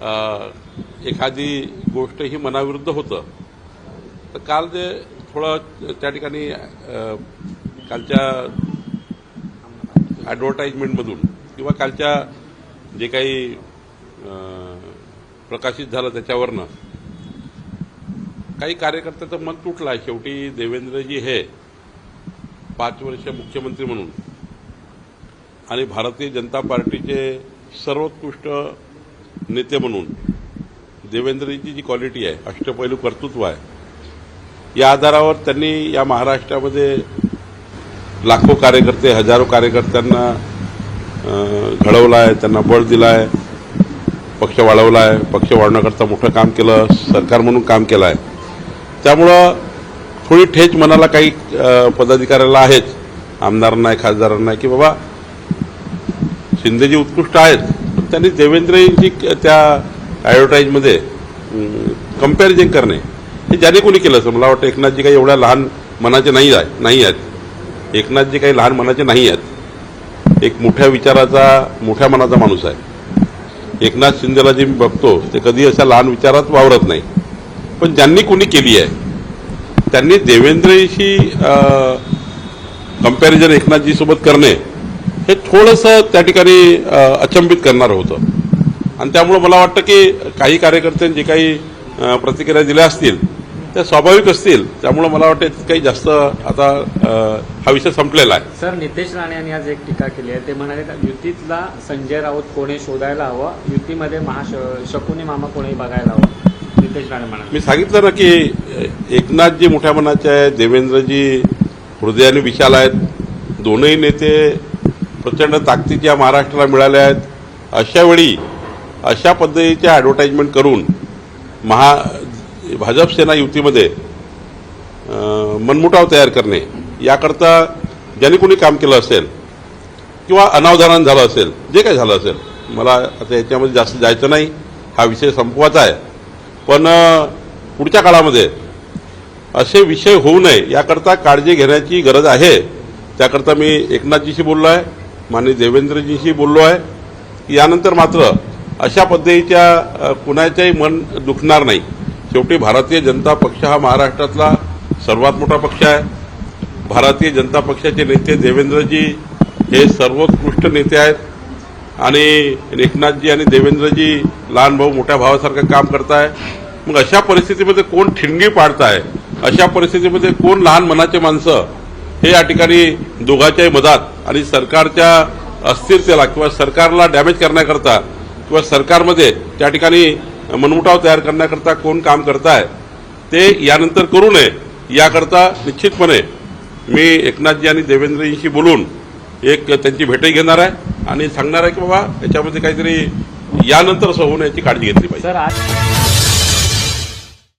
एखादी गोष्ट ही मनाविरुद्ध होतं. तर काल जे थोडं त्या ठिकाणी कालच्या ॲडव्हर्टाईजमेंटमधून किंवा कालच्या जे काही प्रकाशित झालं त्याच्यावरनं काही कार्यकर्त्याचं मन तुटलं. आहे शेवटी देवेंद्रजी हे पाच वर्ष मुख्यमंत्री म्हणून आणि भारतीय जनता पार्टीचे सर्वोत्कृष्ट नेते म्हणून. देवेंद्रजीची जी क्वालिटी आहे अष्टपैलू कर्तृत्व आहे. या आधारावर त्यांनी या महाराष्ट्रामध्ये लाखो कार्यकर्ते हजारो कार्यकर्त्यांना घडवला घडवलं आहे त्यांना बळ दिलं आहे पक्ष वाढवला आहे पक्ष वाढवण्याकरता मोठं काम केलं सरकार म्हणून काम केलं आहे त्यामुळं थोडी ठेच मनाला काही पदाधिकाऱ्याला आहेच आमदारांना आहे खासदारांना आहे की बाबा शिंदेजी उत्कृष्ट आहेत. त्यांनी देवेंद्रजींची त्या ॲडव्हर्टाईजमध्ये कंपॅरिझन करणे हे ज्याने कोणी केलं असं? मला वाटतं एकनाथजी काही एवढ्या लहान मनाचे नाही आहे नाही आहेत. एकनाथजी काही लहान मनाचे नाही आहेत. एक मोठ्या विचाराचा मोठ्या मनाचा माणूस आहे. एकनाथ शिंदेला जे मी बघतो ते कधी अशा लहान विचारात वावरत नाही. पण ज्यांनी कोणी केली आहे त्यांनी देवेंद्रजीशी कंपॅरिझन एकनाथजीसोबत करणे हे थोडंसं त्या ठिकाणी अचंबित करणार होतं. आणि त्यामुळं मला वाटतं की काही कार्यकर्त्यांनी जे काही प्रतिक्रिया दिल्या असतील त्या स्वाभाविक असतील. त्यामुळं मला वाटतं काही जास्त आता हा विषय संपलेला आहे. सर नितेश राणे यांनी आज एक टीका केली आहे. ते म्हणाले का युतीतला संजय राऊत कोणी शोधायला हवं? युतीमध्ये महाश शकुनी मामा कोणी बघायला हवं? नितेश राणे म्हणाले. मी सांगितलं ना की एकनाथजी मोठ्या मनाचे आहेत देवेंद्रजी हृदयाने विशाल आहेत. दोनही नेते प्रचंड ताकदी ज्या महाराष्ट्राला मिळाल्या आहेत. अशावेळी अशा पद्धतीच्या ॲडव्हर्टाईजमेंट करून महा भाजप सेना युतीमध्ये मनमुटाव तयार करणे याकरता ज्यांनी कोणी काम केलं असेल किंवा अनावधानानं झालं असेल जे काही झालं असेल मला आता याच्यामध्ये जास्त जायचं नाही हा विषय संपवाचा आहे. पण पुढच्या काळामध्ये असे विषय होऊ नये याकरता काळजी घेण्याची गरज आहे. त्याकरता मी एकनाथजीशी बोललो आहे माननीय देवेंद्रजीशी बोललो आहे यानंतर मात्र अशा पद्धतीच्या कुणाचंही कुणाच्याही मन दुखणार नाही. शेवटी भारतीय जनता पक्ष हा महाराष्ट्रातला सर्वात मोठा पक्ष आहे. भारतीय जनता पक्षाचे नेते देवेंद्रजी हे सर्वोत्कृष्ट नेते आहेत. आणि एकनाथजी आणि देवेंद्रजी लहान भाऊ मोठ्या भावासारखं काम करताय. मग अशा परिस्थितीमध्ये कोण ठिणगी पाडताय? अशा परिस्थितीमध्ये कोण लहान मनाचे माणसं? हे या ठिकाणी दोघांच्याही मधात आणि सरकारच्या अस्थिरतेला किंवा सरकारला डॅमेज करण्याकरता किंवा सरकारमध्ये त्या ठिकाणी मनमुटाव तयार करण्याकरता कोण काम करताय ते यानंतर करू नये याकरता निश्चितपणे मी एकनाथजी आणि देवेंद्रजींशी बोलून एक त्यांची भेटही घेणार आहे आणि सांगणार आहे की बाबा याच्यामध्ये काहीतरी यानंतर असं होऊ नये याची काळजी घेतली पाहिजे.